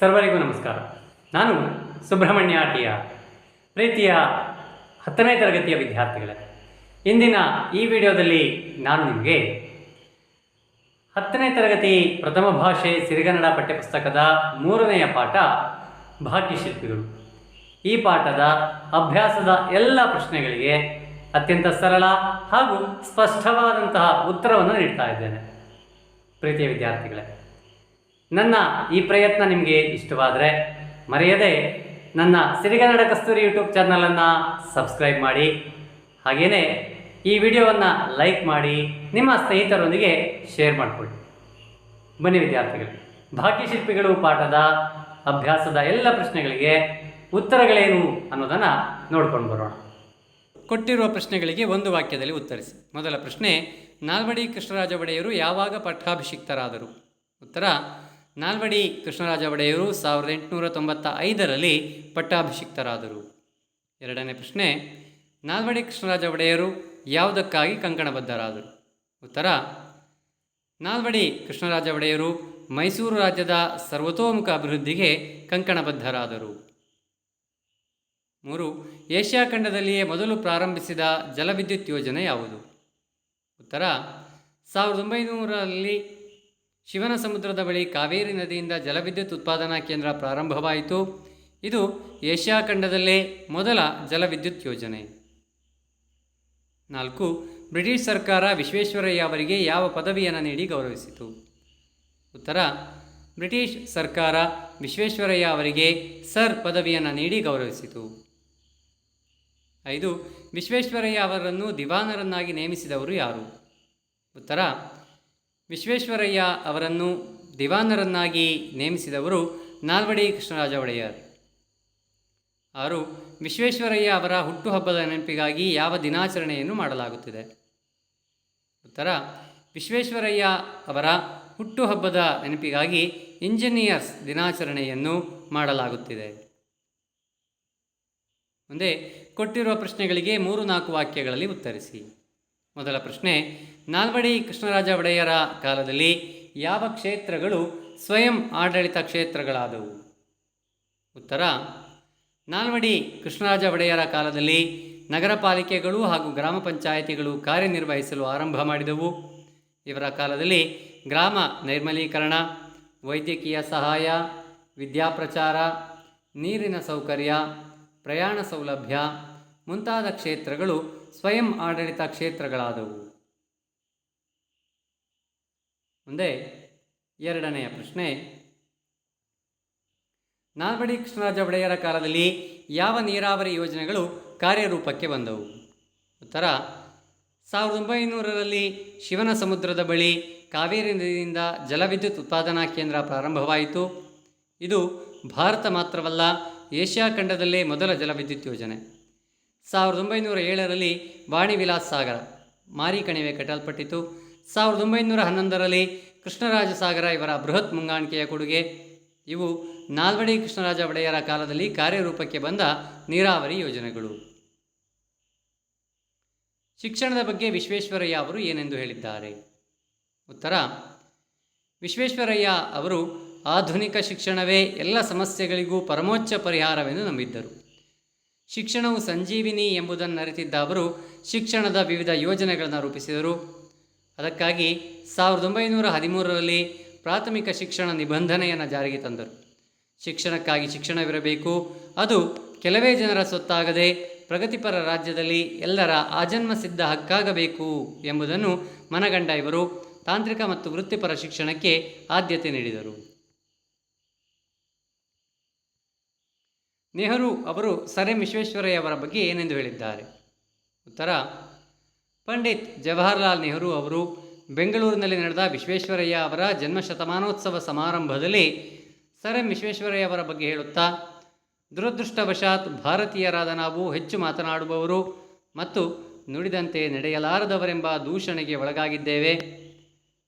ಸರ್ವರಿಗೂ ನಮಸ್ಕಾರ. ನಾನು ಸುಬ್ರಹ್ಮಣ್ಯ ಆಟಿಯ ಪ್ರೀತಿಯ ಹತ್ತನೇ ತರಗತಿಯ ವಿದ್ಯಾರ್ಥಿಗಳೇ. ಇಂದಿನ ಈ ವಿಡಿಯೋದಲ್ಲಿ ನಾನು ನಿಮಗೆ ಹತ್ತನೇ ತರಗತಿ ಪ್ರಥಮ ಭಾಷೆ ಸಿರಿಗನ್ನಡ ಪಠ್ಯಪುಸ್ತಕದ ಮೂರನೆಯ ಪಾಠ ಭಾಗ್ಯಶಿಲ್ಪಿಗಳು. ಈ ಪಾಠದ ಅಭ್ಯಾಸದ ಎಲ್ಲ ಪ್ರಶ್ನೆಗಳಿಗೆ ಅತ್ಯಂತ ಸರಳ ಹಾಗೂ ಸ್ಪಷ್ಟವಾದಂತಹ ಉತ್ತರವನ್ನು ನೀಡ್ತಾ ಇದ್ದೇನೆ. ಪ್ರೀತಿಯ ವಿದ್ಯಾರ್ಥಿಗಳೇ ನನ್ನ ಈ ಪ್ರಯತ್ನ ನಿಮಗೆ ಇಷ್ಟವಾದರೆ ಮರೆಯದೆ ನನ್ನ ಸಿರಿಗನ್ನಡ ಕಸ್ತೂರಿ ಯೂಟ್ಯೂಬ್ ಚಾನಲನ್ನು ಸಬ್ಸ್ಕ್ರೈಬ್ ಮಾಡಿ. ಹಾಗೆಯೇ ಈ ವಿಡಿಯೋವನ್ನು ಲೈಕ್ ಮಾಡಿ, ನಿಮ್ಮ ಸ್ನೇಹಿತರೊಂದಿಗೆ ಶೇರ್ ಮಾಡಿಕೊಳ್ಳಿ. ಬನ್ನಿ ವಿದ್ಯಾರ್ಥಿಗಳು, ಭಾಗ್ಯಶಿಲ್ಪಿಗಳು ಪಾಠದ ಅಭ್ಯಾಸದ ಎಲ್ಲ ಪ್ರಶ್ನೆಗಳಿಗೆ ಉತ್ತರಗಳೇನು ಅನ್ನೋದನ್ನು ನೋಡ್ಕೊಂಡು ಬರೋಣ. ಕೊಟ್ಟಿರುವ ಪ್ರಶ್ನೆಗಳಿಗೆ ಒಂದು ವಾಕ್ಯದಲ್ಲಿ ಉತ್ತರಿಸಿ. ಮೊದಲ ಪ್ರಶ್ನೆ, ನಾಲ್ವಡಿ ಕೃಷ್ಣರಾಜ ಒಡೆಯರು ಯಾವಾಗ ಪಟ್ಟಾಭಿಷಿಕ್ತರಾದರು? ಉತ್ತರ ನಾಲ್ವಡಿ ಕೃಷ್ಣರಾಜ ಒಡೆಯರು ಸಾವಿರದ ಎಂಟುನೂರ ತೊಂಬತ್ತ ಐದರಲ್ಲಿ ಪಟ್ಟಾಭಿಷಿಕ್ತರಾದರು. ಎರಡನೇ ಪ್ರಶ್ನೆ, ನಾಲ್ವಡಿ ಕೃಷ್ಣರಾಜ ಒಡೆಯರು ಯಾವುದಕ್ಕಾಗಿ ಕಂಕಣಬದ್ಧರಾದರು? ಉತ್ತರ, ನಾಲ್ವಡಿ ಕೃಷ್ಣರಾಜ ಒಡೆಯರು ಮೈಸೂರು ರಾಜ್ಯದ ಸರ್ವತೋಮುಖ ಅಭಿವೃದ್ಧಿಗೆ ಕಂಕಣಬದ್ಧರಾದರು. ಮೂರು, ಏಷ್ಯಾ ಖಂಡದಲ್ಲಿಯೇ ಮೊದಲು ಪ್ರಾರಂಭಿಸಿದ ಜಲವಿದ್ಯುತ್ ಯೋಜನೆ ಯಾವುದು? ಉತ್ತರ, ಸಾವಿರದ ಒಂಬೈನೂರರಲ್ಲಿ ಶಿವನ ಸಮುದ್ರದ ಬಳಿ ಕಾವೇರಿ ನದಿಯಿಂದ ಜಲವಿದ್ಯುತ್ ಉತ್ಪಾದನಾ ಕೇಂದ್ರ ಪ್ರಾರಂಭವಾಯಿತು. ಇದು ಏಷ್ಯಾ ಖಂಡದಲ್ಲೇ ಮೊದಲ ಜಲವಿದ್ಯುತ್ ಯೋಜನೆ. ನಾಲ್ಕು, ಬ್ರಿಟಿಷ್ ಸರ್ಕಾರ ವಿಶ್ವೇಶ್ವರಯ್ಯ ಅವರಿಗೆ ಯಾವ ಪದವಿಯನ್ನು ನೀಡಿ ಗೌರವಿಸಿತು. ಉತ್ತರ, ಬ್ರಿಟಿಷ್ ಸರ್ಕಾರ ವಿಶ್ವೇಶ್ವರಯ್ಯ ಅವರಿಗೆ ಸರ್ ಪದವಿಯನ್ನು ನೀಡಿ ಗೌರವಿಸಿತು. ಐದು, ವಿಶ್ವೇಶ್ವರಯ್ಯ ಅವರನ್ನು ದಿವಾನರನ್ನಾಗಿ ನೇಮಿಸಿದವರು ಯಾರು? ಉತ್ತರ ವಿಶ್ವೇಶ್ವರಯ್ಯ ಅವರನ್ನು ದಿವಾನರನ್ನಾಗಿ ನೇಮಿಸಿದವರು ನಾಲ್ವಡಿ ಕೃಷ್ಣರಾಜ ಒಡೆಯರ್ ಆರು, ವಿಶ್ವೇಶ್ವರಯ್ಯ ಅವರ ಹುಟ್ಟುಹಬ್ಬದ ನೆನಪಿಗಾಗಿ ಯಾವ ದಿನಾಚರಣೆಯನ್ನು ಮಾಡಲಾಗುತ್ತಿದೆ? ಉತ್ತರ, ವಿಶ್ವೇಶ್ವರಯ್ಯ ಅವರ ಹುಟ್ಟುಹಬ್ಬದ ನೆನಪಿಗಾಗಿ ಇಂಜಿನಿಯರ್ಸ್ ದಿನಾಚರಣೆಯನ್ನು ಮಾಡಲಾಗುತ್ತಿದೆ. ಮುಂದೆ ಕೊಟ್ಟಿರುವ ಪ್ರಶ್ನೆಗಳಿಗೆ ಮೂರು ನಾಲ್ಕು ವಾಕ್ಯಗಳಲ್ಲಿ ಉತ್ತರಿಸಿ. ಮೊದಲ ಪ್ರಶ್ನೆ ನಾಲ್ವಡಿ ಕೃಷ್ಣರಾಜ ಒಡೆಯರ ಕಾಲದಲ್ಲಿ ಯಾವ ಕ್ಷೇತ್ರಗಳು ಸ್ವಯಂ ಆಡಳಿತ ಕ್ಷೇತ್ರಗಳಾದವು? ಉತ್ತರ, ನಾಲ್ವಡಿ ಕೃಷ್ಣರಾಜ ಒಡೆಯರ ಕಾಲದಲ್ಲಿ ನಗರ ಪಾಲಿಕೆಗಳು ಹಾಗೂ ಗ್ರಾಮ ಪಂಚಾಯಿತಿಗಳು ಕಾರ್ಯನಿರ್ವಹಿಸಲು ಆರಂಭ ಮಾಡಿದವು. ಇವರ ಕಾಲದಲ್ಲಿ ಗ್ರಾಮ ನೈರ್ಮಲೀಕರಣ, ವೈದ್ಯಕೀಯ ಸಹಾಯ ವಿದ್ಯಾಪ್ರಚಾರ ನೀರಿನ ಸೌಕರ್ಯ, ಪ್ರಯಾಣ ಸೌಲಭ್ಯ ಮುಂತಾದ ಕ್ಷೇತ್ರಗಳು ಸ್ವಯಂ ಆಡಳಿತ ಕ್ಷೇತ್ರಗಳಾದವು. ಮುಂದೆ ಎರಡನೆಯ ಪ್ರಶ್ನೆ. ನಾಲ್ವಡಿ ಕೃಷ್ಣರಾಜ ಒಡೆಯರ ಕಾಲದಲ್ಲಿ ಯಾವ ನೀರಾವರಿ ಯೋಜನೆಗಳು ಕಾರ್ಯರೂಪಕ್ಕೆ ಬಂದವು? ಉತ್ತರ, ಸಾವಿರದ ಒಂಬೈನೂರರಲ್ಲಿ ಶಿವನ ಸಮುದ್ರದ ಬಳಿ ಕಾವೇರಿ ನದಿಯಿಂದ ಜಲವಿದ್ಯುತ್ ಉತ್ಪಾದನಾ ಕೇಂದ್ರ ಪ್ರಾರಂಭವಾಯಿತು. ಇದು ಭಾರತ ಮಾತ್ರವಲ್ಲ, ಏಷ್ಯಾ ಖಂಡದಲ್ಲೇ ಮೊದಲ ಜಲವಿದ್ಯುತ್ ಯೋಜನೆ. ಸಾವಿರದ ಒಂಬೈನೂರ ಏಳರಲ್ಲಿ ವಾಣಿ ವಿಲಾಸ್ ಸಾಗರ ಮಾರಿ ಕಣಿವೆ ಕಟ್ಟಲ್ಪಟ್ಟಿತು. ಸಾವಿರದ ಒಂಬೈನೂರ ಹನ್ನೊಂದರಲ್ಲಿ ಕೃಷ್ಣರಾಜ ಸಾಗರ ಇವರ ಬೃಹತ್ ಮುಂಗಾಣಿಕೆಯ ಕೊಡುಗೆ. ಇವು ನಾಲ್ವಡಿ ಕೃಷ್ಣರಾಜ ಒಡೆಯರ ಕಾಲದಲ್ಲಿ ಕಾರ್ಯರೂಪಕ್ಕೆ ಬಂದ ನೀರಾವರಿ ಯೋಜನೆಗಳು. ಶಿಕ್ಷಣದ ಬಗ್ಗೆ ವಿಶ್ವೇಶ್ವರಯ್ಯ ಅವರು ಏನೆಂದು ಹೇಳಿದ್ದಾರೆ? ಉತ್ತರ, ವಿಶ್ವೇಶ್ವರಯ್ಯ ಅವರು ಆಧುನಿಕ ಶಿಕ್ಷಣವೇ ಎಲ್ಲ ಸಮಸ್ಯೆಗಳಿಗೂ ಪರಮೋಚ್ಚ ಪರಿಹಾರವೆಂದು ನಂಬಿದ್ದರು. ಶಿಕ್ಷಣವು ಸಂಜೀವಿನಿ ಎಂಬುದನ್ನು ಅರಿತಿದ್ದ ಅವರು ಶಿಕ್ಷಣದ ವಿವಿಧ ಯೋಜನೆಗಳನ್ನು ರೂಪಿಸಿದರು. ಅದಕ್ಕಾಗಿ ಸಾವಿರದ ಒಂಬೈನೂರ ಹದಿಮೂರರಲ್ಲಿ ಪ್ರಾಥಮಿಕ ಶಿಕ್ಷಣ ನಿಬಂಧನೆಯನ್ನು ಜಾರಿಗೆ ತಂದರು. ಶಿಕ್ಷಣಕ್ಕಾಗಿ ಶಿಕ್ಷಣವಿರಬೇಕು. ಅದು ಕೆಲವೇ ಜನರ ಸೊತ್ತಾಗದೆ ಪ್ರಗತಿಪರ ರಾಜ್ಯದಲ್ಲಿ ಎಲ್ಲರ ಆಜನ್ಮ ಸಿದ್ಧ ಹಕ್ಕಾಗಬೇಕು ಎಂಬುದನ್ನು ಮನಗಂಡ ಇವರು ತಾಂತ್ರಿಕ ಮತ್ತು ವೃತ್ತಿಪರ ಶಿಕ್ಷಣಕ್ಕೆ ಆದ್ಯತೆ ನೀಡಿದರು. ನೆಹರು ಅವರು ಸರ್ ಎಂ ವಿಶ್ವೇಶ್ವರಯ್ಯ ಅವರ ಬಗ್ಗೆ ಏನೆಂದು ಹೇಳಿದ್ದಾರೆ? ಉತ್ತರ ಪಂಡಿತ್ ಜವಾಹರ್ಲಾಲ್ ನೆಹರು ಅವರು ಬೆಂಗಳೂರಿನಲ್ಲಿ ನಡೆದ ವಿಶ್ವೇಶ್ವರಯ್ಯ ಅವರ ಜನ್ಮ ಶತಮಾನೋತ್ಸವ ಸಮಾರಂಭದಲ್ಲಿ ಸರ್ ಎಂ ವಿಶ್ವೇಶ್ವರಯ್ಯ ಅವರ ಬಗ್ಗೆ ಹೇಳುತ್ತಾ, ದುರದೃಷ್ಟವಶಾತ್ ಭಾರತೀಯರಾದ ನಾವು ಹೆಚ್ಚು ಮಾತನಾಡುವವರು ಮತ್ತು ನುಡಿದಂತೆ ನಡೆಯಲಾರದವರೆಂಬ ದೂಷಣೆಗೆ ಒಳಗಾಗಿದ್ದೇವೆ.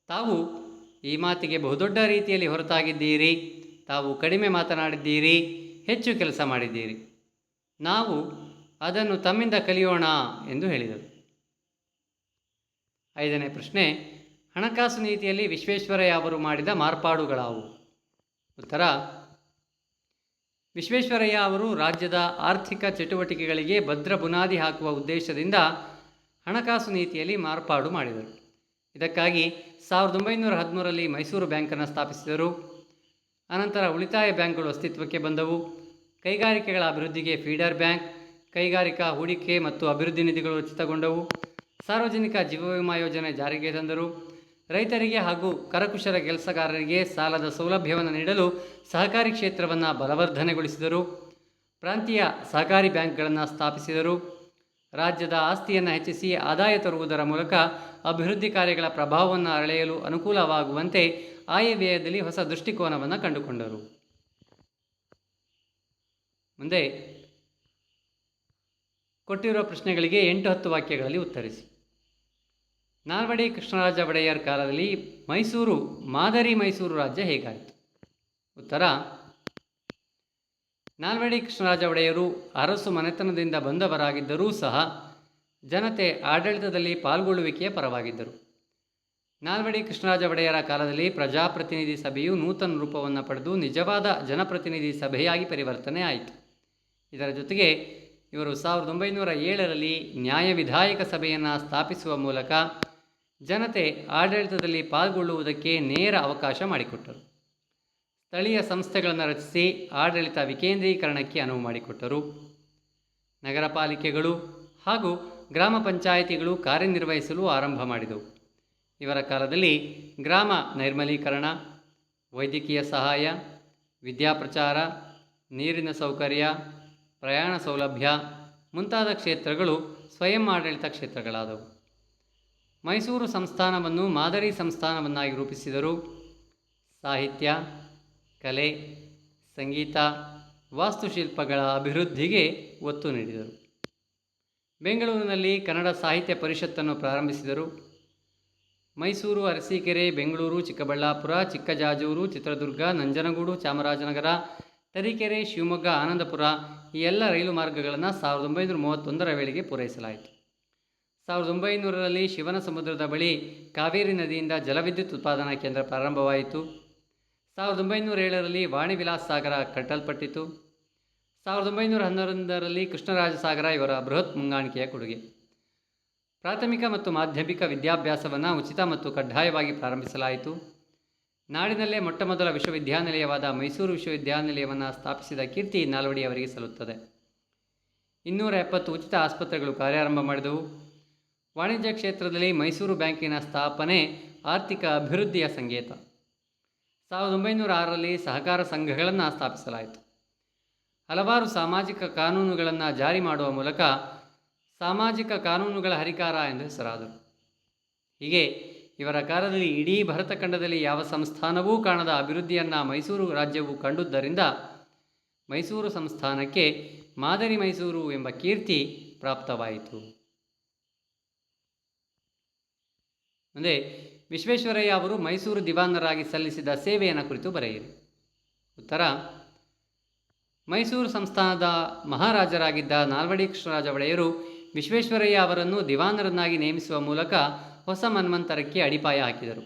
ತಾವು ಈ ಮಾತಿಗೆ ಬಹುದೊಡ್ಡ ರೀತಿಯಲ್ಲಿ ಹೊರತಾಗಿದ್ದೀರಿ. ತಾವು ಕಡಿಮೆ ಮಾತನಾಡಿದ್ದೀರಿ, ಹೆಚ್ಚು ಕೆಲಸ ಮಾಡಿದ್ದೀರಿ. ನಾವು ಅದನ್ನು ತಮ್ಮಿಂದ ಕಲಿಯೋಣ ಎಂದು ಹೇಳಿದರು. ಐದನೇ ಪ್ರಶ್ನೆ, ಹಣಕಾಸು ನೀತಿಯಲ್ಲಿ ವಿಶ್ವೇಶ್ವರಯ್ಯ ಅವರು ಮಾಡಿದ ಮಾರ್ಪಾಡುಗಳಾವು? ಉತ್ತರ, ವಿಶ್ವೇಶ್ವರಯ್ಯ ಅವರು ರಾಜ್ಯದ ಆರ್ಥಿಕ ಚಟುವಟಿಕೆಗಳಿಗೆ ಭದ್ರ ಬುನಾದಿ ಹಾಕುವ ಉದ್ದೇಶದಿಂದ ಹಣಕಾಸು ನೀತಿಯಲ್ಲಿ ಮಾರ್ಪಾಡು ಮಾಡಿದರು. ಇದಕ್ಕಾಗಿ ಸಾವಿರದ ಒಂಬೈನೂರ ಹದಿಮೂರರಲ್ಲಿ ಮೈಸೂರು ಬ್ಯಾಂಕನ್ನು ಸ್ಥಾಪಿಸಿದರು. ಅನಂತರ ಉಳಿತಾಯ ಬ್ಯಾಂಕ್ಗಳು ಅಸ್ತಿತ್ವಕ್ಕೆ ಬಂದವು. ಕೈಗಾರಿಕೆಗಳ ಅಭಿವೃದ್ಧಿಗೆ ಫೀಡರ್ ಬ್ಯಾಂಕ್, ಕೈಗಾರಿಕಾ ಹೂಡಿಕೆ ಮತ್ತು ಅಭಿವೃದ್ಧಿ ನಿಧಿಗಳು ರಚಿತಗೊಂಡವು ಸಾರ್ವಜನಿಕ ಜೀವ ವಿಮಾ ಯೋಜನೆ ಜಾರಿಗೆ ತಂದರು. ರೈತರಿಗೆ ಹಾಗೂ ಕರಕುಶಲ ಕೆಲಸಗಾರರಿಗೆ ಸಾಲದ ಸೌಲಭ್ಯವನ್ನು ನೀಡಲು ಸಹಕಾರಿ ಕ್ಷೇತ್ರವನ್ನು ಬಲವರ್ಧನೆಗೊಳಿಸಿದರು. ಪ್ರಾಂತೀಯ ಸಹಕಾರಿ ಬ್ಯಾಂಕ್ಗಳನ್ನು ಸ್ಥಾಪಿಸಿದರು. ರಾಜ್ಯದ ಆಸ್ತಿಯನ್ನು ಹೆಚ್ಚಿಸಿ ಆದಾಯ ತರುವುದರ ಮೂಲಕ ಅಭಿವೃದ್ಧಿ ಕಾರ್ಯಗಳ ಪ್ರಭಾವವನ್ನು ಅಳೆಯಲು ಅನುಕೂಲವಾಗುವಂತೆ ಆಯವ್ಯಯದಲ್ಲಿ ಹೊಸ ದೃಷ್ಟಿಕೋನವನ್ನು ಕಂಡುಕೊಂಡರು. ಮುಂದೆ ಕೊಟ್ಟಿರುವ ಪ್ರಶ್ನೆಗಳಿಗೆ ಎಂಟು ಹತ್ತು ವಾಕ್ಯಗಳಲ್ಲಿ ಉತ್ತರಿಸಿ. ನಾಲ್ವಡಿ ಕೃಷ್ಣರಾಜ ಒಡೆಯರ್ ಕಾಲದಲ್ಲಿ ಮೈಸೂರು, ಮಾದರಿ ಮೈಸೂರು ರಾಜ್ಯ ಹೇಗಾಯಿತು? ಉತ್ತರ, ನಾಲ್ವಡಿ ಕೃಷ್ಣರಾಜ ಒಡೆಯರು ಅರಸು ಮನೆತನದಿಂದ ಬಂದವರಾಗಿದ್ದರೂ ಸಹ ಜನತೆ ಆಡಳಿತದಲ್ಲಿ ಪಾಲ್ಗೊಳ್ಳುವಿಕೆಯ ಪರವಾಗಿದ್ದರು. ನಾಲ್ವಡಿ ಕೃಷ್ಣರಾಜ ಒಡೆಯರ ಕಾಲದಲ್ಲಿ ಪ್ರಜಾಪ್ರತಿನಿಧಿ ಸಭೆಯು ನೂತನ ರೂಪವನ್ನು ಪಡೆದು ನಿಜವಾದ ಜನಪ್ರತಿನಿಧಿ ಸಭೆಯಾಗಿ ಪರಿವರ್ತನೆ ಆಯಿತು. ಇದರ ಜೊತೆಗೆ ಇವರು ಸಾವಿರದ ಒಂಬೈನೂರ ಏಳರಲ್ಲಿ ನ್ಯಾಯ ವಿಧಾಯಕ ಸಭೆಯನ್ನು ಸ್ಥಾಪಿಸುವ ಮೂಲಕ ಜನತೆ ಆಡಳಿತದಲ್ಲಿ ಪಾಲ್ಗೊಳ್ಳುವುದಕ್ಕೆ ನೇರ ಅವಕಾಶ ಮಾಡಿಕೊಟ್ಟರು. ಸ್ಥಳೀಯ ಸಂಸ್ಥೆಗಳನ್ನು ರಚಿಸಿ ಆಡಳಿತ ವಿಕೇಂದ್ರೀಕರಣಕ್ಕೆ ಅನುವು ಮಾಡಿಕೊಟ್ಟರು. ನಗರ ಪಾಲಿಕೆಗಳು ಹಾಗೂ ಗ್ರಾಮ ಪಂಚಾಯಿತಿಗಳು ಕಾರ್ಯನಿರ್ವಹಿಸಲು ಆರಂಭ ಮಾಡಿದವು. ಇವರ ಕಾಲದಲ್ಲಿ ಗ್ರಾಮ ನೈರ್ಮಲೀಕರಣ, ವೈದ್ಯಕೀಯ ಸಹಾಯ ವಿದ್ಯಾಪ್ರಚಾರ ನೀರಿನ ಸೌಕರ್ಯ ಪ್ರಯಾಣ ಸೌಲಭ್ಯ ಮುಂತಾದ ಕ್ಷೇತ್ರಗಳು ಸ್ವಯಂ ಆಡಳಿತ ಕ್ಷೇತ್ರಗಳಾದವು. ಮೈಸೂರು ಸಂಸ್ಥಾನವನ್ನು ಮಾದರಿ ಸಂಸ್ಥಾನವನ್ನಾಗಿ ರೂಪಿಸಿದರು. ಸಾಹಿತ್ಯ, ಕಲೆ, ಸಂಗೀತ, ವಾಸ್ತುಶಿಲ್ಪಗಳ ಅಭಿವೃದ್ಧಿಗೆ ಒತ್ತು ನೀಡಿದರು. ಬೆಂಗಳೂರಿನಲ್ಲಿ ಕನ್ನಡ ಸಾಹಿತ್ಯ ಪರಿಷತ್ತನ್ನು ಪ್ರಾರಂಭಿಸಿದರು. ಮೈಸೂರು, ಅರಸೀಕೆರೆ, ಬೆಂಗಳೂರು, ಚಿಕ್ಕಬಳ್ಳಾಪುರ, ಚಿಕ್ಕಜಾಜೂರು, ಚಿತ್ರದುರ್ಗ, ನಂಜನಗೂಡು, ಚಾಮರಾಜನಗರ ತರೀಕೆರೆ, ಶಿವಮೊಗ್ಗ, ಆನಂದಪುರ ಈ ಎಲ್ಲ ರೈಲು ಮಾರ್ಗಗಳನ್ನು ಸಾವಿರದ ಒಂಬೈನೂರ ಮೂವತ್ತೊಂದರ ವೇಳೆಗೆ ಪೂರೈಸಲಾಯಿತು. ಸಾವಿರದ ಒಂಬೈನೂರರಲ್ಲಿ ಶಿವನ ಸಮುದ್ರದ ಬಳಿ ಕಾವೇರಿ ನದಿಯಿಂದ ಜಲವಿದ್ಯುತ್ ಉತ್ಪಾದನಾ ಕೇಂದ್ರ ಪ್ರಾರಂಭವಾಯಿತು. ಸಾವಿರದ ಒಂಬೈನೂರ ಏಳರಲ್ಲಿ ವಾಣಿ ವಿಲಾಸ್ ಸಾಗರ ಕಟ್ಟಲ್ಪಟ್ಟಿತು. ಸಾವಿರದ ಒಂಬೈನೂರ ಹನ್ನೊಂದರಲ್ಲಿ ಕೃಷ್ಣರಾಜ ಸಾಗರ ಇವರ ಬೃಹತ್ ಮುಂಗಾಣಿಕೆಯ ಕೊಡುಗೆ. ಪ್ರಾಥಮಿಕ ಮತ್ತು ಮಾಧ್ಯಮಿಕ ವಿದ್ಯಾಭ್ಯಾಸವನ್ನು ಉಚಿತ ಮತ್ತು ಕಡ್ಡಾಯವಾಗಿ ಪ್ರಾರಂಭಿಸಲಾಯಿತು. ನಾಡಿನಲ್ಲೇ ಮೊಟ್ಟಮೊದಲ ವಿಶ್ವವಿದ್ಯಾನಿಲಯವಾದ ಮೈಸೂರು ವಿಶ್ವವಿದ್ಯಾನಿಲಯವನ್ನು ಸ್ಥಾಪಿಸಿದ ಕೀರ್ತಿ ನಾಲ್ವಡಿ ಅವರಿಗೆ ಸಲ್ಲುತ್ತದೆ. ಇನ್ನೂರ ಎಪ್ಪತ್ತು ಉಚಿತ ಆಸ್ಪತ್ರೆಗಳು ಕಾರ್ಯಾರಂಭ ಮಾಡಿದವು. ವಾಣಿಜ್ಯ ಕ್ಷೇತ್ರದಲ್ಲಿ ಮೈಸೂರು ಬ್ಯಾಂಕಿನ ಸ್ಥಾಪನೆ ಆರ್ಥಿಕ ಅಭಿವೃದ್ಧಿಯ ಸಂಕೇತ. ಸಾವಿರದ ಒಂಬೈನೂರ ಆರರಲ್ಲಿ ಸಹಕಾರ ಸಂಘಗಳನ್ನು ಸ್ಥಾಪಿಸಲಾಯಿತು. ಹಲವಾರು ಸಾಮಾಜಿಕ ಕಾನೂನುಗಳನ್ನು ಜಾರಿ ಮಾಡುವ ಮೂಲಕ ಸಾಮಾಜಿಕ ಕಾನೂನುಗಳ ಹರಿಕಾರ ಎಂದು ಹೆಸರಾದರು. ಹೀಗೆ ಇವರ ಕಾಲದಲ್ಲಿ ಇಡೀ ಭರತ ಖಂಡದಲ್ಲಿ ಯಾವ ಸಂಸ್ಥಾನವೂ ಕಾಣದ ಅಭಿವೃದ್ಧಿಯನ್ನು ಮೈಸೂರು ರಾಜ್ಯವು ಕಂಡುದರಿಂದ ಮೈಸೂರು ಸಂಸ್ಥಾನಕ್ಕೆ ಮಾದರಿ ಮೈಸೂರು ಎಂಬ ಕೀರ್ತಿ ಪ್ರಾಪ್ತವಾಯಿತು. ಅಂದರೆ ವಿಶ್ವೇಶ್ವರಯ್ಯ ಅವರು ಮೈಸೂರು ದಿವಾನರಾಗಿ ಸಲ್ಲಿಸಿದ ಸೇವೆಯನ್ನು ಕುರಿತು ಬರೆಯಿರಿ. ಉತ್ತರ, ಮೈಸೂರು ಸಂಸ್ಥಾನದ ಮಹಾರಾಜರಾಗಿದ್ದ ನಾಲ್ವಡಿ ಕೃಷ್ಣರಾಜ ಒಡೆಯರು ವಿಶ್ವೇಶ್ವರಯ್ಯ ಅವರನ್ನು ದಿವಾನರನ್ನಾಗಿ ನೇಮಿಸುವ ಮೂಲಕ ಹೊಸ ಮನ್ವಂತರಕ್ಕೆ ಅಡಿಪಾಯ ಹಾಕಿದರು.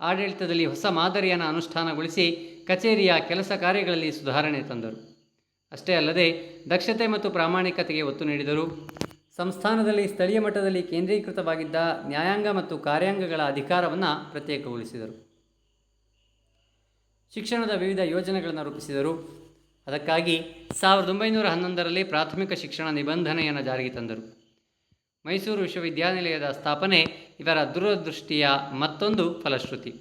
ಆಡಳಿತದಲ್ಲಿ ಹೊಸ ಮಾದರಿಯನ್ನು ಅನುಷ್ಠಾನಗೊಳಿಸಿ ಕಚೇರಿಯ ಕೆಲಸ ಕಾರ್ಯಗಳಲ್ಲಿ ಸುಧಾರಣೆ ತಂದರು. ಅಷ್ಟೇ ಅಲ್ಲದೆ ದಕ್ಷತೆ ಮತ್ತು ಪ್ರಾಮಾಣಿಕತೆಗೆ ಒತ್ತು ನೀಡಿದರು. ಸಂಸ್ಥಾನದಲ್ಲಿ ಸ್ಥಳೀಯ ಮಟ್ಟದಲ್ಲಿ ಕೇಂದ್ರೀಕೃತವಾಗಿದ್ದ ನ್ಯಾಯಾಂಗ ಮತ್ತು ಕಾರ್ಯಾಂಗಗಳ ಅಧಿಕಾರವನ್ನು ಪ್ರತ್ಯೇಕಗೊಳಿಸಿದರು. ಶಿಕ್ಷಣದ ವಿವಿಧ ಯೋಜನೆಗಳನ್ನು ರೂಪಿಸಿದರು. ಅದಕ್ಕಾಗಿ ಸಾವಿರದ ಒಂಬೈನೂರ ಹನ್ನೊಂದರಲ್ಲಿ ಪ್ರಾಥಮಿಕ ಶಿಕ್ಷಣ ನಿಬಂಧನೆಯನ್ನು ಜಾರಿಗೆ ತಂದರು. ಮೈಸೂರು ವಿಶ್ವವಿದ್ಯಾನಿಲಯದ ಸ್ಥಾಪನೆ ಇವರ ದೂರದೃಷ್ಟಿಯ ಮತ್ತೊಂದು ಫಲಶ್ರುತಿ.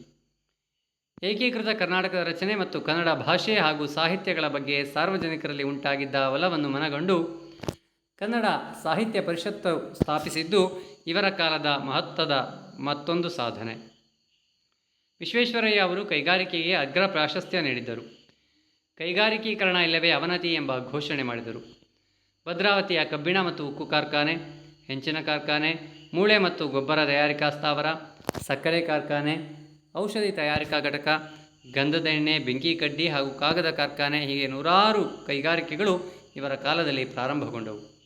ಏಕೀಕೃತ ಕರ್ನಾಟಕದ ರಚನೆ ಮತ್ತು ಕನ್ನಡ ಭಾಷೆ ಹಾಗೂ ಸಾಹಿತ್ಯಗಳ ಬಗ್ಗೆ ಸಾರ್ವಜನಿಕರಲ್ಲಿ ಉಂಟಾಗಿದ್ದ ಒಲವನ್ನು ಮನಗಂಡು ಕನ್ನಡ ಸಾಹಿತ್ಯ ಪರಿಷತ್ತು ಸ್ಥಾಪಿಸಿದ್ದು ಇವರ ಕಾಲದ ಮಹತ್ವದ ಮತ್ತೊಂದು ಸಾಧನೆ. ವಿಶ್ವೇಶ್ವರಯ್ಯ ಅವರು ಕೈಗಾರಿಕೆಗೆ ಅಗ್ರ ಪ್ರಾಶಸ್ತ್ಯ ನೀಡಿದ್ದರು. ಕೈಗಾರಿಕೀಕರಣ ಇಲ್ಲವೇ ಅವನತಿ ಎಂಬ ಘೋಷಣೆ ಮಾಡಿದರು. ಭದ್ರಾವತಿಯ ಕಬ್ಬಿಣ ಮತ್ತು ಉಕ್ಕು ಕಾರ್ಖಾನೆ ಹೆಂಚಿನ ಕಾರ್ಖಾನೆ, ಮೂಳೆ ಮತ್ತು ಗೊಬ್ಬರ ತಯಾರಿಕಾ ಸ್ಥಾವರ, ಸಕ್ಕರೆ ಕಾರ್ಖಾನೆ, ಔಷಧಿ ತಯಾರಿಕಾ ಘಟಕ, ಗಂಧದ ಎಣ್ಣೆ, ಬೆಂಕಿ ಕಡ್ಡಿ ಹಾಗೂ ಕಾಗದ ಕಾರ್ಖಾನೆ ಹೀಗೆ ನೂರಾರು ಕೈಗಾರಿಕೆಗಳು ಇವರ ಕಾಲದಲ್ಲಿ ಪ್ರಾರಂಭಗೊಂಡವು.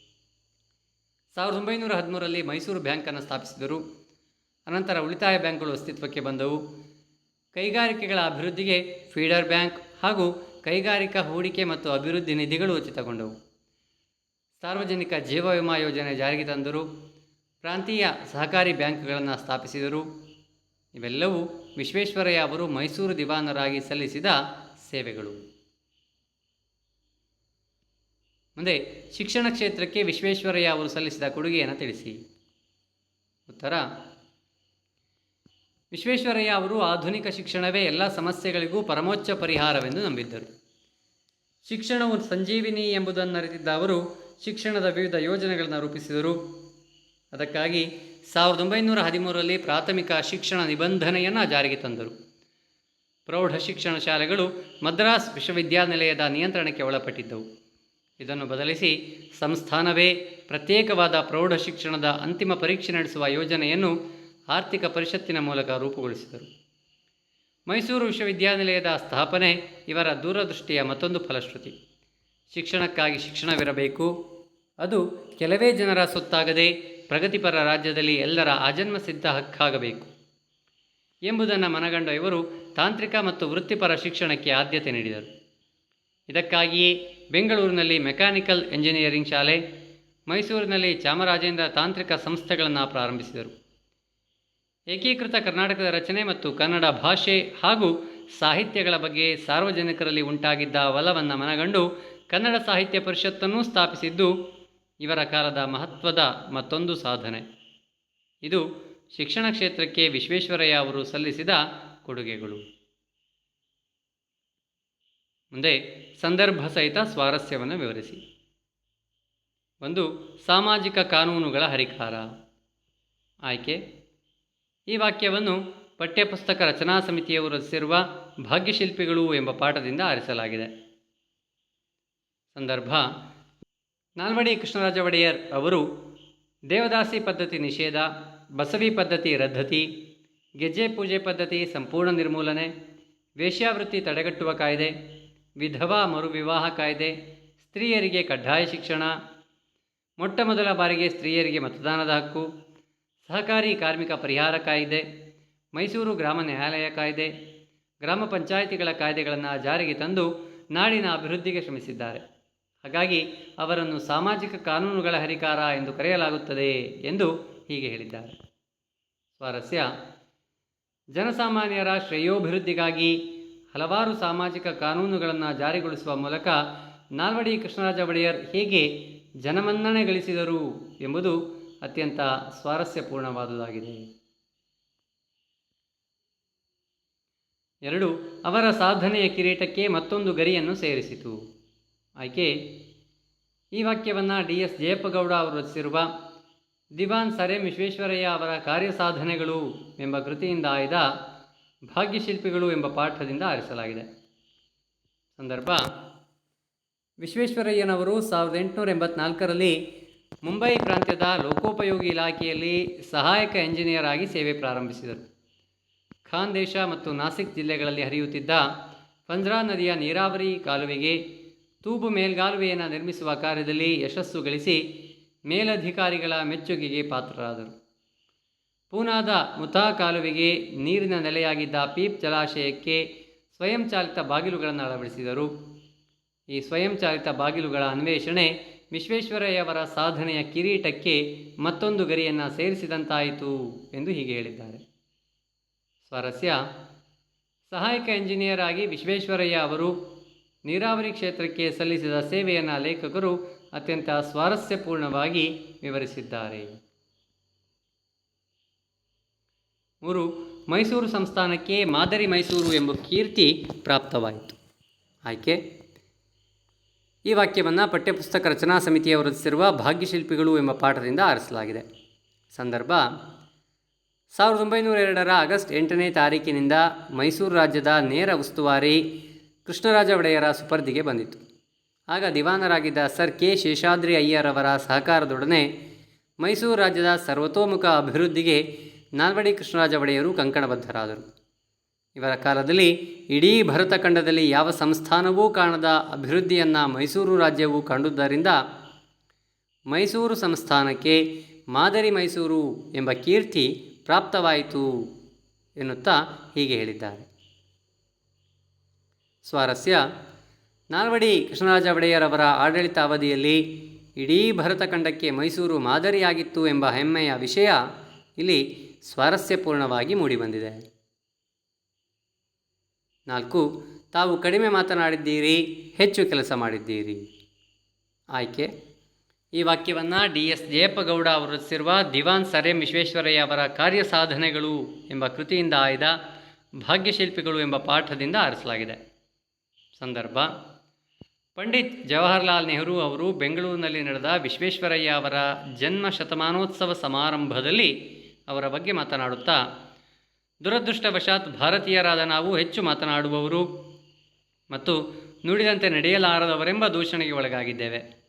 ಸಾವಿರದ ಒಂಬೈನೂರ ಹದಿಮೂರರಲ್ಲಿ ಮೈಸೂರು ಬ್ಯಾಂಕನ್ನು ಸ್ಥಾಪಿಸಿದರು. ಅನಂತರ ಉಳಿತಾಯ ಬ್ಯಾಂಕ್ಗಳು ಅಸ್ತಿತ್ವಕ್ಕೆ ಬಂದವು. ಕೈಗಾರಿಕೆಗಳ ಅಭಿವೃದ್ಧಿಗೆ ಫೀಡರ್ ಬ್ಯಾಂಕ್ ಹಾಗೂ ಕೈಗಾರಿಕಾ ಹೂಡಿಕೆ ಮತ್ತು ಅಭಿವೃದ್ಧಿ ನಿಧಿಗಳು ಉಚಿತಗೊಂಡವು. ಸಾರ್ವಜನಿಕ ಜೀವ ವಿಮಾ ಯೋಜನೆ ಜಾರಿಗೆ ತಂದರು. ಪ್ರಾಂತೀಯ ಸಹಕಾರಿ ಬ್ಯಾಂಕ್ಗಳನ್ನು ಸ್ಥಾಪಿಸಿದರು. ಇವೆಲ್ಲವೂ ವಿಶ್ವೇಶ್ವರಯ್ಯ ಅವರು ಮೈಸೂರು ದಿವಾನರಾಗಿ ಸಲ್ಲಿಸಿದ ಸೇವೆಗಳು. ಮುಂದೆ ಶಿಕ್ಷಣ ಕ್ಷೇತ್ರಕ್ಕೆ ವಿಶ್ವೇಶ್ವರಯ್ಯ ಅವರು ಸಲ್ಲಿಸಿದ ಕೊಡುಗೆಯನ್ನು ತಿಳಿಸಿ. ಉತ್ತರ. ವಿಶ್ವೇಶ್ವರಯ್ಯ ಅವರು ಆಧುನಿಕ ಶಿಕ್ಷಣವೇ ಎಲ್ಲ ಸಮಸ್ಯೆಗಳಿಗೂ ಪರಮೋಚ್ಚ ಪರಿಹಾರವೆಂದು ನಂಬಿದ್ದರು. ಶಿಕ್ಷಣವು ಸಂಜೀವಿನಿ ಎಂಬುದನ್ನು ಅರಿತಿದ್ದ ಅವರು ಶಿಕ್ಷಣದ ವಿವಿಧ ಯೋಜನೆಗಳನ್ನು ರೂಪಿಸಿದರು. ಅದಕ್ಕಾಗಿ ಸಾವಿರದ ಒಂಬೈನೂರ ಹದಿಮೂರರಲ್ಲಿ ಪ್ರಾಥಮಿಕ ಶಿಕ್ಷಣ ನಿಬಂಧನೆಯನ್ನು ಜಾರಿಗೆ ತಂದರು. ಪ್ರೌಢ ಶಿಕ್ಷಣ ಶಾಲೆಗಳು ಮದ್ರಾಸ್ ವಿಶ್ವವಿದ್ಯಾನಿಲಯದ ನಿಯಂತ್ರಣಕ್ಕೆ ಒಳಪಟ್ಟಿದ್ದವು. ಇದನ್ನು ಬದಲಿಸಿ ಸಂಸ್ಥಾನವೇ ಪ್ರತ್ಯೇಕವಾದ ಪ್ರೌಢ ಶಿಕ್ಷಣದ ಅಂತಿಮ ಪರೀಕ್ಷೆ ನಡೆಸುವ ಯೋಜನೆಯನ್ನು ಆರ್ಥಿಕ ಪರಿಷತ್ತಿನ ಮೂಲಕ ರೂಪುಗೊಳಿಸಿದರು. ಮೈಸೂರು ವಿಶ್ವವಿದ್ಯಾನಿಲಯದ ಸ್ಥಾಪನೆ ಇವರ ದೂರದೃಷ್ಟಿಯ ಮತ್ತೊಂದು ಫಲಶ್ರುತಿ. ಶಿಕ್ಷಣಕ್ಕಾಗಿ ಶಿಕ್ಷಣವಿರಬೇಕು ಅದು ಕೆಲವೇ ಜನರ ಸೊತ್ತಾಗದೆ ಪ್ರಗತಿಪರ ರಾಜ್ಯದಲ್ಲಿ ಎಲ್ಲರ ಆಜನ್ಮಸಿದ್ಧ ಹಕ್ಕಾಗಬೇಕು ಎಂಬುದನ್ನು ಮನಗಂಡ ಇವರು ತಾಂತ್ರಿಕ ಮತ್ತು ವೃತ್ತಿಪರ ಶಿಕ್ಷಣಕ್ಕೆ ಆದ್ಯತೆ ನೀಡಿದರು. ಇದಕ್ಕಾಗಿಯೇ ಬೆಂಗಳೂರಿನಲ್ಲಿ ಮೆಕ್ಯಾನಿಕಲ್ ಎಂಜಿನಿಯರಿಂಗ್ ಶಾಲೆ, ಮೈಸೂರಿನಲ್ಲಿ ಚಾಮರಾಜೇಂದ್ರ ತಾಂತ್ರಿಕ ಸಂಸ್ಥೆಗಳನ್ನು ಪ್ರಾರಂಭಿಸಿದರು. ಏಕೀಕೃತ ಕರ್ನಾಟಕದ ರಚನೆ ಮತ್ತು ಕನ್ನಡ ಭಾಷೆ ಹಾಗೂ ಸಾಹಿತ್ಯಗಳ ಬಗ್ಗೆ ಸಾರ್ವಜನಿಕರಲ್ಲಿ ಉಂಟಾಗಿದ್ದ ಒಲವನ್ನು ಮನಗಂಡು ಕನ್ನಡ ಸಾಹಿತ್ಯ ಪರಿಷತ್ತನ್ನು ಸ್ಥಾಪಿಸಿದ್ದು ಇವರ ಕಾಲದ ಮಹತ್ವದ ಮತ್ತೊಂದು ಸಾಧನೆ. ಇದು ಶಿಕ್ಷಣ ಕ್ಷೇತ್ರಕ್ಕೆ ವಿಶ್ವೇಶ್ವರಯ್ಯ ಅವರು ಸಲ್ಲಿಸಿದ ಕೊಡುಗೆಗಳು. ಮುಂದೆ ಸಂದರ್ಭ ಸಹಿತ ಸ್ವಾರಸ್ಯವನ್ನು ವಿವರಿಸಿ. ಒಂದು ಸಾಮಾಜಿಕ ಕಾನೂನುಗಳ ಹರಿಕಾರ. ಆಯ್ಕೆ. ಈ ವಾಕ್ಯವನ್ನು ಪಠ್ಯಪುಸ್ತಕ ರಚನಾ ಸಮಿತಿಯವರು ರಚಿಸಿರುವ ಭಾಗ್ಯಶಿಲ್ಪಿಗಳು ಎಂಬ ಪಾಠದಿಂದ ಆರಿಸಲಾಗಿದೆ. ಸಂದರ್ಭ. ನಾಲ್ವಡಿ ಕೃಷ್ಣರಾಜ ಒಡೆಯರ್ ಅವರು ದೇವದಾಸಿ ಪದ್ಧತಿ ನಿಷೇಧ, ಬಸವಿ ಪದ್ಧತಿ ರದ್ಧತಿ, ಗೆಜ್ಜೆ ಪೂಜೆ ಪದ್ಧತಿ ಸಂಪೂರ್ಣ ನಿರ್ಮೂಲನೆ, ವೇಶ್ಯಾವೃತ್ತಿ ತಡೆಗಟ್ಟುವ ಕಾಯ್ದೆ, ವಿಧವಾ ಮರುವಿವಾಹ ಕಾಯ್ದೆ, ಸ್ತ್ರೀಯರಿಗೆ ಕಡ್ಡಾಯ ಶಿಕ್ಷಣ, ಮೊಟ್ಟ ಮೊದಲ ಬಾರಿಗೆ ಸ್ತ್ರೀಯರಿಗೆ ಮತದಾನದ ಹಕ್ಕು, ಸಹಕಾರಿ ಕಾರ್ಮಿಕ ಪರಿಹಾರ ಕಾಯ್ದೆ, ಮೈಸೂರು ಗ್ರಾಮ ನ್ಯಾಯಾಲಯ ಕಾಯ್ದೆ, ಗ್ರಾಮ ಪಂಚಾಯಿತಿಗಳ ಕಾಯ್ದೆಗಳನ್ನು ಜಾರಿಗೆ ತಂದು ನಾಡಿನ ಅಭಿವೃದ್ಧಿಗೆ ಶ್ರಮಿಸಿದ್ದಾರೆ. ಹಾಗಾಗಿ ಅವರನ್ನು ಸಾಮಾಜಿಕ ಕಾನೂನುಗಳ ಹರಿಕಾರ ಎಂದು ಕರೆಯಲಾಗುತ್ತದೆ ಎಂದು ಹೀಗೆ ಹೇಳಿದ್ದಾರೆ. ಸ್ವಾರಸ್ಯ. ಜನಸಾಮಾನ್ಯರ ಶ್ರೇಯೋಭಿವೃದ್ಧಿಗಾಗಿ ಹಲವಾರು ಸಾಮಾಜಿಕ ಕಾನೂನುಗಳನ್ನು ಜಾರಿಗೊಳಿಸುವ ಮೂಲಕ ನಾಲ್ವಡಿ ಕೃಷ್ಣರಾಜ ಒಡೆಯರ್ ಹೇಗೆ ಜನಮನ್ನಣೆ ಗಳಿಸಿದರು ಎಂಬುದು ಅತ್ಯಂತ ಸ್ವಾರಸ್ಯಪೂರ್ಣವಾದುದಾಗಿದೆ. ಎರಡು, ಅವರ ಸಾಧನೆಯ ಕಿರೀಟಕ್ಕೆ ಮತ್ತೊಂದು ಗರಿಯನ್ನು ಸೇರಿಸಿತು. ಆಯ್ಕೆ. ಈ ವಾಕ್ಯವನ್ನು ಡಿ ಎಸ್ ಜಯಪ್ಪಗೌಡ ಅವರು ರಚಿಸಿರುವ ದಿವಾನ್ ಸರ್ ಎಂ ವಿಶ್ವೇಶ್ವರಯ್ಯ ಅವರ ಕಾರ್ಯಸಾಧನೆಗಳು ಎಂಬ ಕೃತಿಯಿಂದ ಆಯ್ದ ಭಾಗ್ಯಶಿಲ್ಪಿಗಳು ಎಂಬ ಪಾಠದಿಂದ ಆರಿಸಲಾಗಿದೆ. ಸಂದರ್ಭ. ವಿಶ್ವೇಶ್ವರಯ್ಯನವರು ಸಾವಿರದ ಎಂಟುನೂರ ಎಂಬತ್ನಾಲ್ಕರಲ್ಲಿ ಮುಂಬೈ ಪ್ರಾಂತ್ಯದ ಲೋಕೋಪಯೋಗಿ ಇಲಾಖೆಯಲ್ಲಿ ಸಹಾಯಕ ಎಂಜಿನಿಯರ್ ಆಗಿ ಸೇವೆ ಪ್ರಾರಂಭಿಸಿದರು. ಖಾಂದೇಶ ಮತ್ತು ನಾಸಿಕ್ ಜಿಲ್ಲೆಗಳಲ್ಲಿ ಹರಿಯುತ್ತಿದ್ದ ಪಂಜ್ರಾ ನದಿಯ ನೀರಾವರಿ ಕಾಲುವೆಗೆ ತೂಬು ಮೇಲ್ಗಾಲುವೆಯನ್ನು ನಿರ್ಮಿಸುವ ಕಾರ್ಯದಲ್ಲಿ ಯಶಸ್ಸು ಗಳಿಸಿ ಮೇಲಧಿಕಾರಿಗಳ ಮೆಚ್ಚುಗೆಗೆ ಪಾತ್ರರಾದರು. ಪೂನಾದ ಮುತಾ ಕಾಲುವೆಗೆ ನೀರಿನ ನೆಲೆಯಾಗಿದ್ದ ಪೀಪ್ ಜಲಾಶಯಕ್ಕೆ ಸ್ವಯಂಚಾಲಿತ ಬಾಗಿಲುಗಳನ್ನು ಅಳವಡಿಸಿದರು. ಈ ಸ್ವಯಂಚಾಲಿತ ಬಾಗಿಲುಗಳ ಅನ್ವೇಷಣೆ ವಿಶ್ವೇಶ್ವರಯ್ಯವರ ಸಾಧನೆಯ ಕಿರೀಟಕ್ಕೆ ಮತ್ತೊಂದು ಗರಿಯನ್ನು ಸೇರಿಸಿದಂತಾಯಿತು ಎಂದು ಹೀಗೆ ಹೇಳಿದ್ದಾರೆ. ಸ್ವಾರಸ್ಯ, ಸಹಾಯಕ ಎಂಜಿನಿಯರ್ ಆಗಿ ವಿಶ್ವೇಶ್ವರಯ್ಯ ಅವರು ನೀರಾವರಿ ಕ್ಷೇತ್ರಕ್ಕೆ ಸಲ್ಲಿಸಿದ ಸೇವೆಯನ್ನು ಲೇಖಕರು ಅತ್ಯಂತ ಸ್ವಾರಸ್ಯಪೂರ್ಣವಾಗಿ ವಿವರಿಸಿದ್ದಾರೆ. ಮೂರು, ಮೈಸೂರು ಸಂಸ್ಥಾನಕ್ಕೆ ಮಾದರಿ ಮೈಸೂರು ಎಂಬ ಕೀರ್ತಿ ಪ್ರಾಪ್ತವಾಯಿತು. ಆಯ್ಕೆ? ಈ ವಾಕ್ಯವನ್ನು ಪಠ್ಯಪುಸ್ತಕ ರಚನಾ ಸಮಿತಿಯವರು ರಚಿಸಿರುವ ಭಾಗ್ಯಶಿಲ್ಪಿಗಳು ಎಂಬ ಪಾಠದಿಂದ ಆರಿಸಲಾಗಿದೆ. ಸಂದರ್ಭ, ಸಾವಿರದ ಒಂಬೈನೂರ ಎರಡರ ಆಗಸ್ಟ್ ಎಂಟನೇ ತಾರೀಕಿನಿಂದ ಮೈಸೂರು ರಾಜ್ಯದ ನೇರ ಉಸ್ತುವಾರಿ ಕೃಷ್ಣರಾಜ ಒಡೆಯರ ಸುಪರ್ದಿಗೆ ಬಂದಿತು ಆಗ ದಿವಾನರಾಗಿದ್ದ ಸರ್ ಕೆ ಶೇಷಾದ್ರಿ ಅಯ್ಯರ್ ಅವರ ಸಹಕಾರದೊಡನೆ ಮೈಸೂರು ರಾಜ್ಯದ ಸರ್ವತೋಮುಖ ಅಭಿವೃದ್ಧಿಗೆ ನಾಲ್ವಡಿ ಕೃಷ್ಣರಾಜ ಒಡೆಯರು ಕಂಕಣಬದ್ಧರಾದರು. ಇವರ ಕಾಲದಲ್ಲಿ ಇಡೀ ಭರತ ಖಂಡದಲ್ಲಿ ಯಾವ ಸಂಸ್ಥಾನವೂ ಕಾಣದ ಅಭಿವೃದ್ಧಿಯನ್ನು ಮೈಸೂರು ರಾಜ್ಯವು ಕಂಡುದರಿಂದ ಮೈಸೂರು ಸಂಸ್ಥಾನಕ್ಕೆ ಮಾದರಿ ಮೈಸೂರು ಎಂಬ ಕೀರ್ತಿ ಪ್ರಾಪ್ತವಾಯಿತು ಎನ್ನುತ್ತಾ ಹೀಗೆ ಹೇಳಿದ್ದಾರೆ. ಸ್ವಾರಸ್ಯ. ನಾಲ್ವಡಿ ಕೃಷ್ಣರಾಜ ಒಡೆಯರವರ ಆಡಳಿತ ಅವಧಿಯಲ್ಲಿ ಇಡೀ ಭರತಖಂಡಕ್ಕೆ ಮೈಸೂರು ಮಾದರಿಯಾಗಿತ್ತು ಎಂಬ ಹೆಮ್ಮೆಯ ವಿಷಯ ಇಲ್ಲಿ ಸ್ವಾರಸ್ಯಪೂರ್ಣವಾಗಿ ಮೂಡಿಬಂದಿದೆ. ನಾಲ್ಕು, ತಾವು ಕಡಿಮೆ ಮಾತನಾಡಿದ್ದೀರಿ, ಹೆಚ್ಚು ಕೆಲಸ ಮಾಡಿದ್ದೀರಿ. ಆಯ್ಕೆ, ಈ ವಾಕ್ಯವನ್ನು ಡಿ ಎಸ್ ಜಯಪ್ಪಗೌಡ ಅವರು ರಚಿಸಿರುವ ದಿವಾನ್ ಸರ್ ಎಂ ವಿಶ್ವೇಶ್ವರಯ್ಯ ಅವರ ಕಾರ್ಯ ಸಾಧನೆಗಳು ಎಂಬ ಕೃತಿಯಿಂದ ಆಯ್ದ ಭಾಗ್ಯಶಿಲ್ಪಿಗಳು ಎಂಬ ಪಾಠದಿಂದ ಆರಿಸಲಾಗಿದೆ. ಸಂದರ್ಭ. ಪಂಡಿತ್ ಜವಾಹರ್ಲಾಲ್ ನೆಹರು ಅವರು ಬೆಂಗಳೂರಿನಲ್ಲಿ ನಡೆದ ವಿಶ್ವೇಶ್ವರಯ್ಯ ಅವರ ಜನ್ಮ ಶತಮಾನೋತ್ಸವ ಸಮಾರಂಭದಲ್ಲಿ ಅವರ ಬಗ್ಗೆ ಮಾತನಾಡುತ್ತಾ, ದುರದೃಷ್ಟವಶಾತ್ ಭಾರತೀಯರಾದ ನಾವು ಹೆಚ್ಚು ಮಾತನಾಡುವವರು ಮತ್ತು ನುಡಿದಂತೆ ನಡೆಯಲಾರದವರೆಂಬ ದೂಷಣೆಗೆ ಒಳಗಾಗಿದ್ದೇವೆ.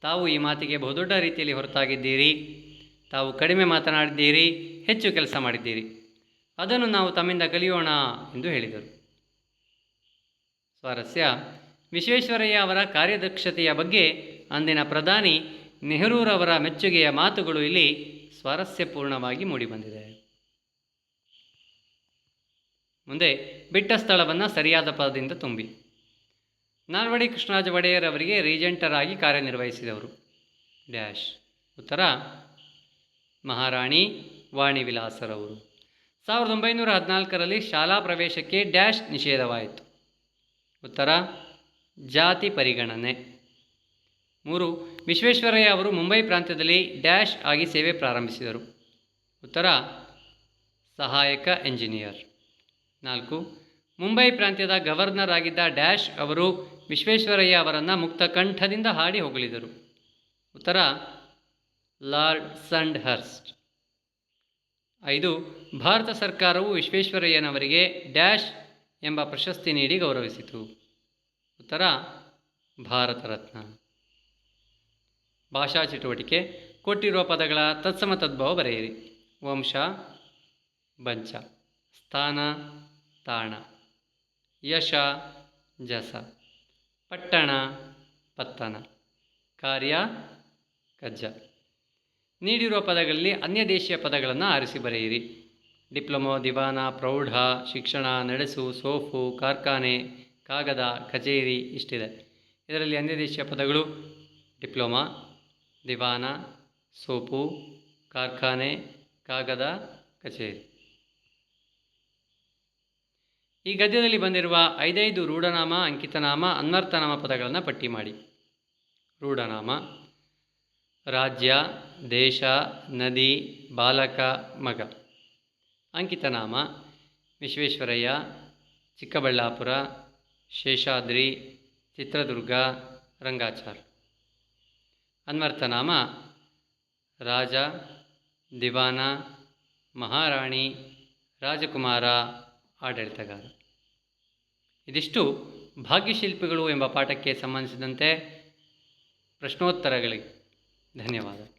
ತಾವು ಈ ಮಾತಿಗೆ ಬಹುದೊಡ್ಡ ರೀತಿಯಲ್ಲಿ ಹೊರತಾಗಿದ್ದೀರಿ. ತಾವು ಕಡಿಮೆ ಮಾತನಾಡಿದ್ದೀರಿ, ಹೆಚ್ಚು ಕೆಲಸ ಮಾಡಿದ್ದೀರಿ. ಅದನ್ನು ನಾವು ತಮ್ಮಿಂದ ಕಲಿಯೋಣ ಎಂದು ಹೇಳಿದರು. ಸ್ವಾರಸ್ಯ. ವಿಶ್ವೇಶ್ವರಯ್ಯ ಅವರ ಕಾರ್ಯದಕ್ಷತೆಯ ಬಗ್ಗೆ ಅಂದಿನ ಪ್ರಧಾನಿ ನೆಹರೂರವರ ಮೆಚ್ಚುಗೆಯ ಮಾತುಗಳು ಇಲ್ಲಿ ಸ್ವಾರಸ್ಯಪೂರ್ಣವಾಗಿ ಮೂಡಿಬಂದಿದೆ. ಮುಂದೆ ಬಿಟ್ಟ ಸ್ಥಳವನ್ನು ಸರಿಯಾದ ಪದದಿಂದ ತುಂಬಿ. ನಾಲ್ವಡಿ ಕೃಷ್ಣರಾಜ ಒಡೆಯರ್ ಅವರಿಗೆ ರೀಜೆಂಟರಾಗಿ ಕಾರ್ಯನಿರ್ವಹಿಸಿದವರು. ಡ್ಯಾಶ್. ಉತ್ತರ. ಮಹಾರಾಣಿ ವಾಣಿ ವಿಲಾಸರವರು ಸಾವಿರದ ಒಂಬೈನೂರ ಹದಿನಾಲ್ಕರಲ್ಲಿ ಶಾಲಾ ಪ್ರವೇಶಕ್ಕೆ ಡ್ಯಾಶ್ ನಿಷೇಧವಾಯಿತು. ಉತ್ತರ, ಜಾತಿ ಪರಿಗಣನೆ. ಮೂರು, ವಿಶ್ವೇಶ್ವರಯ್ಯ ಅವರು ಮುಂಬೈ ಪ್ರಾಂತ್ಯದಲ್ಲಿ ಡ್ಯಾಶ್ ಆಗಿ ಸೇವೆ ಪ್ರಾರಂಭಿಸಿದರು. ಉತ್ತರ, ಸಹಾಯಕ ಎಂಜಿನಿಯರ್. ನಾಲ್ಕು, ಮುಂಬೈ ಪ್ರಾಂತ್ಯದ ಗವರ್ನರ್ ಆಗಿದ್ದ ಡ್ಯಾಶ್ ಅವರು ವಿಶ್ವೇಶ್ವರಯ್ಯ ಅವರನ್ನು ಮುಕ್ತ ಕಂಠದಿಂದ ಹಾಡಿ ಹೊಗಳಿದರು. ಉತ್ತರ, ಲಾರ್ಡ್ ಸಂಡ್ ಹರ್ಸ್ಟ್ ಐದು, ಭಾರತ ಸರ್ಕಾರವು ವಿಶ್ವೇಶ್ವರಯ್ಯನವರಿಗೆ ಡ್ಯಾಶ್ ಎಂಬ ಪ್ರಶಸ್ತಿ ನೀಡಿ ಗೌರವಿಸಿತು. ಉತ್ತರ, ಭಾರತ ರತ್ನ. ಭಾಷಾ ಚಟುವಟಿಕೆ, ಕೊಟ್ಟಿರುವ ಪದಗಳ ತತ್ಸಮ ತದ್ಭವ ಬರೆಯಿರಿ. ವಂಶ, ಬಂಚ. ಸ್ಥಾನ, ತಾಣ. ಯಶ, ಜಸ. ಪಟ್ಟಣ, ಪತ್ತನ. ಕಾರ್ಯ, ಕಜ್ಜ. ನೀಡಿರುವ ಪದಗಳಲ್ಲಿ ಅನ್ಯ ದೇಶೀಯ ಪದಗಳನ್ನು ಆರಿಸಿ ಬರೆಯಿರಿ. ಡಿಪ್ಲೊಮೊ, ದಿವಾನ, ಪ್ರೌಢ, ಶಿಕ್ಷಣ, ನಡೆಸು, ಸೋಫು, ಕಾರ್ಖಾನೆ, ಕಾಗದ, ಕಚೇರಿ ಇಷ್ಟಿದೆ. ಇದರಲ್ಲಿ ಅನ್ಯ ದೇಶೀಯ ಪದಗಳು ಡಿಪ್ಲೊಮಾ, ದಿವಾನ, ಸೋಪು, ಕಾರ್ಖಾನೆ, ಕಾಗದ, ಕಚೇರಿ. ಈ ಗದ್ಯದಲ್ಲಿ ಬಂದಿರುವ ಐದೈದು ರೂಢನಾಮ, ಅಂಕಿತನಾಮ ಅನ್ವರ್ಥನಾಮ ಪದಗಳನ್ನು ಪಟ್ಟಿ ಮಾಡಿ. ರೂಢನಾಮ, ರಾಜ್ಯ, ದೇಶ, ನದಿ, ಬಾಲಕ, ಮಗ. ಅಂಕಿತನಾಮ, ವಿಶ್ವೇಶ್ವರಯ್ಯ, ಚಿಕ್ಕಬಳ್ಳಾಪುರ, ಶೇಷಾದ್ರಿ, ಚಿತ್ರದುರ್ಗ, ರಂಗಾಚಾರ್. ಅನ್ವರ್ಥನಾಮ ರಾಜ, ದಿವಾನ, ಮಹಾರಾಣಿ, ರಾಜಕುಮಾರ, ಆಡಳಿತಗಾರ. ಇದಿಷ್ಟು ಭಾಗ್ಯಶಿಲ್ಪಿಗಳು ಎಂಬ ಪಾಠಕ್ಕೆ ಸಂಬಂಧಿಸಿದಂತೆ ಪ್ರಶ್ನೋತ್ತರಗಳಿಗೆ ಧನ್ಯವಾದ.